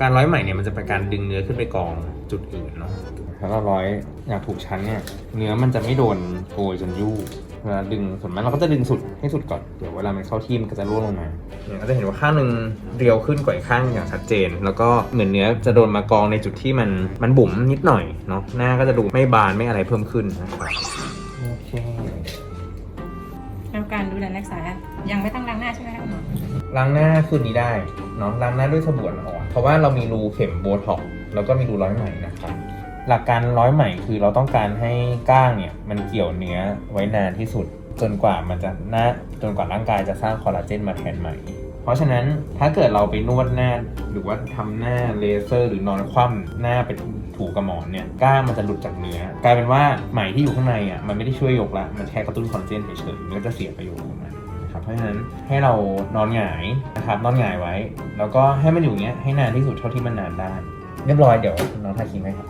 การร้อยไหมเนี่ยมันจะเป็นการดึงเนื้อขึ้นไปกองจุดอื่นเนาะถ้าเราร้อยอย่างถูกชั้นเนี่ยเนื้อมันจะไม่โดนโกยจนยู่เวลาดึงส่วนมากเราก็จะดึงสุดให้สุดก่อนเดี๋ยวเวลามันเข้าที่มันก็จะร่วงลงมาเนี่ยก็จะเห็นว่าข้างหนึ่งเรียวขึ้นกว่าอีกข้างอย่างชัดเจน แล้วก็เหมือนเนื้อจะโดนมากองในจุดที่มันมันบุ๋มนิดหน่อยเนาะหน้าก็จะดูไม่บานไม่อะไรเพิ่มขึ้นนะครับโอเคแล้วการดูแลรักษายังไม่ต้องล้างหน้าใช่ไหมคะคุณหมอล้างหน้าคืนนี้ได้ เนาะล้างหน้าด้วยสบู่อ่อนเพราะว่าเรามีรูเข็มโบท็อกแล้วก็มีรูร้อยไหมนะครับหลักการร้อยไหมคือเราต้องการให้ก้างเนี่ยมันเกี่ยวเนื้อไว้นานที่สุด จนกว่ามันจะหน้าจนกว่าร่างกายจะสร้างคอลลาเจนมาแทนไหม่ เพราะฉะนั้นถ้าเกิดเราไปนวดหน้าหรือว่าทำหน้าเลเซอร์ หรือนอนคว่ำหน้าไปถูกระหมอนเนี่ยก้างมันจะหลุดจากเนื้อกลายเป็นว่าไหมที่อยู่ข้างในอะมันไม่ได้ช่วยยกละมันแค่กระตุ้นคอลลาเจนเฉยๆมันก็จะเสียประโยชน์ นะครับ เพราะฉะนั้นให้เรานอนหงายนะครับนอนหงายไว้ แล้วก็ให้มันอยู่เงี้ยให้นานที่สุดเท่าที่มันนานได้ เรียบร้อยเดี๋ยวน้องทาครีมให้ครับ